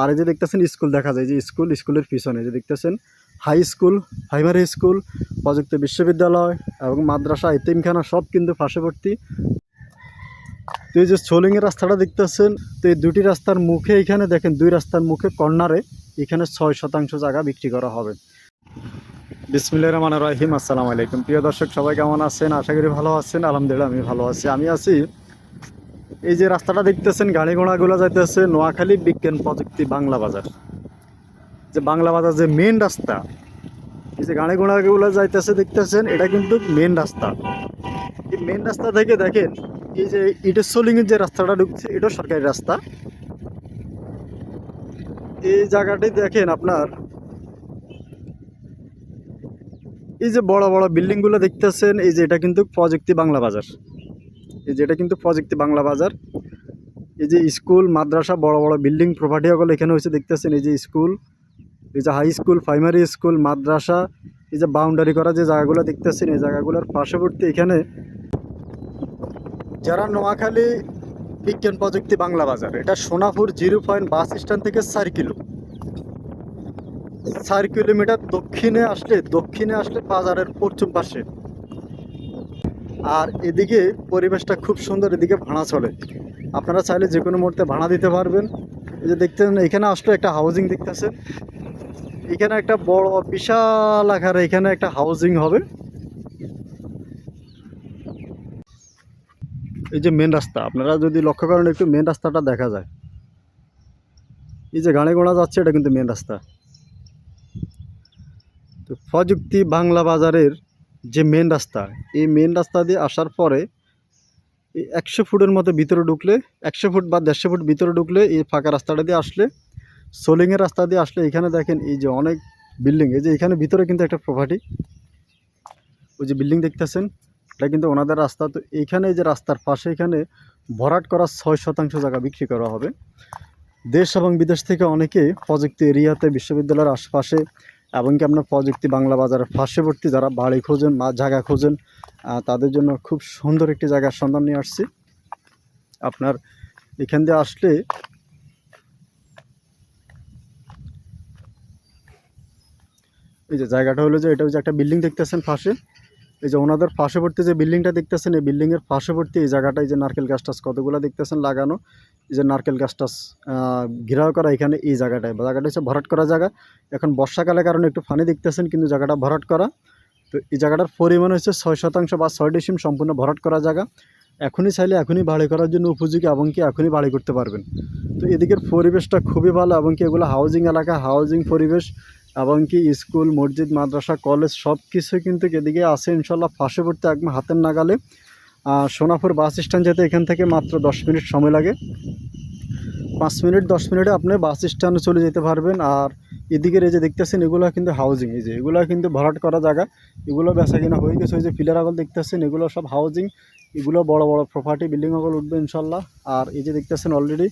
আর এই যে দেখতেছেন স্কুল দেখা যায় যে স্কুল, স্কুলের পিছনে যে দেখতেছেন হাই স্কুল প্রাইমারি স্কুল প্রযুক্তি বিশ্ববিদ্যালয় এবং মাদ্রাসা এতিমখানা সব কিন্তু পার্শ্ববর্তী তো এই যে সোলিংয়ের রাস্তাটা দেখতেছেন, তো এই দুটি রাস্তার মুখে এখানে দেখেন, দুই রাস্তার মুখে কর্নারে এখানে ছয় শতাংশ জায়গা বিক্রি করা হবে। বিসমিল্লাহ রহমান রাহিম, আসসালামু আলাইকুম। প্রিয় দর্শক, সবাই কেমন আছেন? আশা করি ভালো আছেন। আলহামদুলিল্লাহ, আমি ভালো আছি। আমি আছি এই যে রাস্তাটা দেখতেছেন গাড়ি ঘোড়াগুলো যাইতেছে নোয়াখালী বিজ্ঞান প্রযুক্তি বাংলা বাজার। যে বাংলা বাজার যে মেন রাস্তা, এই যে গাড়ি ঘোড়াগুলো যাইতেছে, দেখতেছেন, এটা কিন্তু মেন রাস্তা। এই মেন রাস্তা থেকে দেখেন, এই যে ইটের সোলিংয়ের যে রাস্তাটা ঢুকছে এটাও সরকারি রাস্তা। এই জায়গাটি দেখেন আপনার। এই যে বড় বড় বিল্ডিংগুলো দেখতেছেন, এই যে এটা কিন্তু প্রযুক্তি বাংলা বাজার। এই যে এটা কিন্তু প্রযুক্তি বাংলা বাজার। এই যে স্কুল, মাদ্রাসা, বড় বড় বিল্ডিং প্রপার্টিগুলো এখানে হয়েছে, দেখতেছেন? এই যে স্কুল, এই যে হাই স্কুল প্রাইমারি স্কুল মাদ্রাসা, এই যে বাউন্ডারি করা যে জায়গাগুলো দেখতেছেন, এই জায়গাগুলোর পার্শ্ববর্তী এখানে যারা নোয়াখালী বিজ্ঞান প্রযুক্তি বাংলা বাজার, এটা Sonapur zero point bus stand থেকে চার কিলো। চার কিলোমিটার দক্ষিণে আসলে দক্ষিণে আসলে বাজারের পশ্চিম পাশে। আর এদিকে পরিবেশটা খুব সুন্দর, এদিকে ভাড়া চলে। আপনারা চাইলে যে কোনো মুহূর্তে ভাড়া দিতে পারবেন। এই যে দেখতেন এখানে আসলে একটা হাউজিং দেখতেছেন। এখানে একটা বড়, বিশাল আকারে এখানে একটা হাউজিং হবে। এই যে মেন রাস্তা, আপনারা যদি লক্ষ্য করেন একটু মেন রাস্তাটা দেখা যায়। এই যে গাড়ি ঘোড়া যাচ্ছে, এটা কিন্তু মেন রাস্তা। তো প্রযুক্তি বাংলা বাজারের যে মেন রাস্তা, এই মেন রাস্তা দিয়ে আসার পরে একশো ফুটের মতো ভিতরে ঢুকলে, একশো ফুট বা দেড়শো ফুট ভিতরে ঢুকলে এই ফাঁকা রাস্তাটা দিয়ে আসলে সোলিংয়ের রাস্তা দিয়ে আসলে এখানে দেখেন এই যে অনেক বিল্ডিং এই যে এখানে ভিতরে কিন্তু একটা প্রপার্টি ওই যে বিল্ডিং দেখতেছেন, এটা কিন্তু ওনাদের রাস্তা, তো এইখানে এই যে রাস্তার পাশে এখানে ভরাট করা ছয় শতাংশ জায়গা বিক্রি করা হবে। দেশ এবং বিদেশ থেকে অনেকে প্রযুক্তি এরিয়াতে বিশ্ববিদ্যালয়ের আশপাশে এমনকি আপনার প্রযুক্তি বাংলা বাজারের পার্শ্ববর্তী যারা বাড়ি খোঁজেন বা জায়গা খোঁজেন তাদের জন্য খুব সুন্দর একটি জায়গার সন্ধান নিয়ে আসছি। আপনার এখান দিয়ে আসলে এই যে জায়গাটা হলো যে, এটা হচ্ছে একটা বিল্ডিং দেখতেছেন পাশে। এই যে ওনাদের পার্শ্ববর্তী যে বিল্ডিংটা দেখতেছেন, এই বিল্ডিংয়ের পার্শ্ববর্তী এই জায়গাটা এই যে নারকেল গাছ টাছ কতগুলো দেখতেছেন লাগানো? এই যে নারকেল গাছ টাছ ঘেরাও করা এখানে এই জায়গাটায়। জায়গাটা হচ্ছে ভরাট করা জায়গা। এখন বর্ষাকালের কারণে একটু ফানি দেখতেছেন, কিন্তু জায়গাটা ভরাট করা। তো এই জায়গাটার পরিমাণ হচ্ছে ছয় শতাংশ বা ছয় ডিসিম সম্পূর্ণ ভরাট করা জায়গা। এখনই চাইলে এখনই বাড়ি করার জন্য উপযোগী এবং কি এখনই বাড়ি করতে পারবেন। তো এদিকের পরিবেশটা খুবই ভালো এবং কি এগুলো হাউজিং এলাকা হাউজিং পরিবেশ এবং কি স্কুল, মসজিদ, মাদ্রাসা, কলেজ সব কিছুই কিন্তু এদিকে আছে ইনশাল্লাহ পার্শ্ববর্তী একদম হাতের নাগালে। সোনাপুর বাস স্ট্যান্ড যেতে এখান থেকে মাত্র দশ মিনিট সময় লাগে। পাঁচ মিনিট, দশ মিনিটে আপনি বাস স্ট্যান্ডে চলে যেতে পারবেন। আর এদিকের এই যে দেখতেছেন, এগুলো কিন্তু হাউজিং এই যে এগুলো কিন্তু ভরাট করা জায়গা। এগুলো বেচা কিনা হয়ে গেছে। ওই যে পিলার আগল দেখতেছেন, এগুলো সব হাউজিং এগুলো বড় বড় প্রপার্টি বিল্ডিং আগল উঠবে ইনশাল্লাহ আর এই যে দেখতেছেন অলরেডি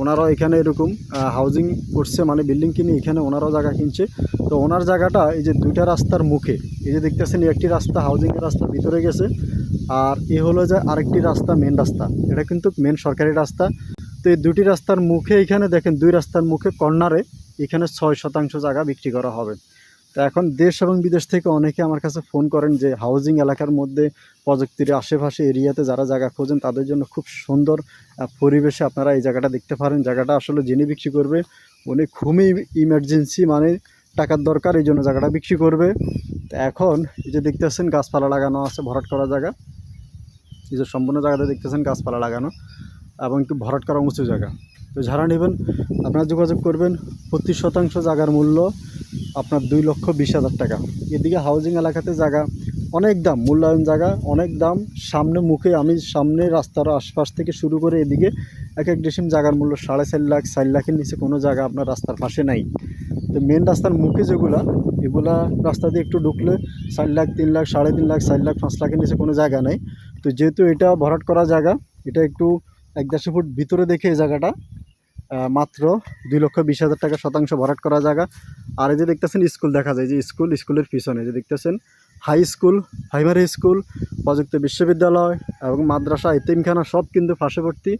ওনারাও এখানে এরকম হাউজিং করছে মানে বিল্ডিং কিনে এখানে ওনারাও জায়গা কিনছে। তো ওনার জায়গাটা এই যে দুইটা রাস্তার মুখে, এই যে দেখতেছেন একটি রাস্তা হাউজিংয়ের রাস্তা ভিতরে গেছে, আর এ হলো যে আরেকটি রাস্তা মেন রাস্তা। এটা কিন্তু মেন সরকারি রাস্তা। তো এই দুটি রাস্তার মুখে এখানে দেখেন, দুই রাস্তার মুখে কর্নারে এখানে ছয় শতাংশ জায়গা বিক্রি করা হবে। তো এখন দেশ এবং বিদেশ থেকে অনেকে আমার কাছে ফোন করেন যে হাউজিং এলাকার মধ্যে প্রযুক্তির আশেপাশে এরিয়াতে যারা জায়গা খোঁজেন, তাদের জন্য খুব সুন্দর পরিবেশে আপনারা এই জায়গাটা দেখতে পারেন। জায়গাটা আসলে যিনি বিক্রি করবে, উনি খুবই ইমার্জেন্সি মানে টাকার দরকার, এই জন্য জায়গাটা বিক্রি করবে। তো এখন এই যে দেখতেছেন গাছপালা লাগানো আছে, ভরাট করা জায়গা। এই যে সম্পূর্ণ জায়গাতে দেখতেছেন গাছপালা লাগানো এবং একটু ভরাট করা উঁচু জায়গা। তো যারা নেবেন, আপনারা যোগাযোগ করবেন। প্রতি শতাংশ জায়গার মূল্য আপনার দুই লক্ষ বিশ হাজার টাকা। এদিকে হাউজিং এলাকাতে জায়গা, অনেক দাম, মূল্যায়ন জায়গা, অনেক দাম। সামনে মুখে আমি সামনে রাস্তার আশপাশ থেকে শুরু করে এদিকে এক এক ডিসিম জায়গার মূল্য সাড়ে চার লাখ, চার লাখের নিচে কোনো জায়গা আপনার রাস্তার পাশে নাই। তো মেন রাস্তার মুখে যেগুলা, এগুলা রাস্তা দিয়ে একটু ঢুকলে চার লাখ, তিন লাখ, সাড়ে তিন লাখ, চার লাখ, পাঁচ লাখের নিচে কোনো জায়গা নেই। তো যেহেতু এটা ভরাট করা জায়গা, এটা একটু এক দেড়শো ফুট ভিতরে দেখে এই জায়গাটা। মাত্র দুই লক্ষ বিশ হাজার টাকা শতাংশ ভরাট করা জায়গা। আর এই যে দেখতেছেন, স্কুল দেখা যায় যে স্কুল, স্কুলের পিছনে যে দেখতেছেন, হাই স্কুল, প্রাইমারি স্কুল, প্রযুক্তি বিশ্ববিদ্যালয় এবং মাদ্রাসা, এতিমখানা, সব কিন্তু পার্শ্ববর্তী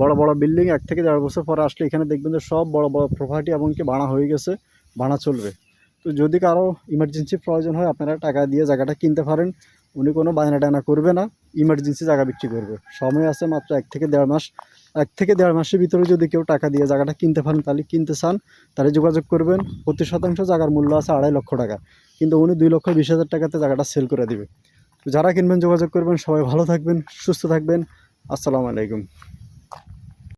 বড় বড় বিল্ডিং, এক থেকে দেড় বছর পরে আসলে এখানে দেখবেন যে সব বড় বড় প্রপার্টি এমনকি ভাড়া হয়ে গেছে ভাড়া চলবে। তো যদি কারও ইমার্জেন্সি প্রয়োজন হয়, আপনারা টাকা দিয়ে জায়গাটা কিনতে পারেন। উনি কোনো বায়না টায়না করবে না ইমার্জেন্সি জায়গা বিক্রি করবে। সময় আছে মাত্র এক থেকে দেড় মাস, এক থেকে দেড় মাসের ভিতরে যদি কেউ টাকা দিয়ে জায়গাটা কিনতে পারেন, তাহলে কিনতে চান, তাহলে যোগাযোগ করবেন। প্রতি শতাংশ জায়গার মূল্য আছে আড়াই লক্ষ টাকা। কিন্তু উনি দুই লক্ষ বিশ হাজার টাকাতে জায়গাটা সেল করে দেবে। যারা কিনবেন, যোগাযোগ করবেন। সবাই ভালো থাকবেন, সুস্থ থাকবেন। আসসালামু আলাইকুম।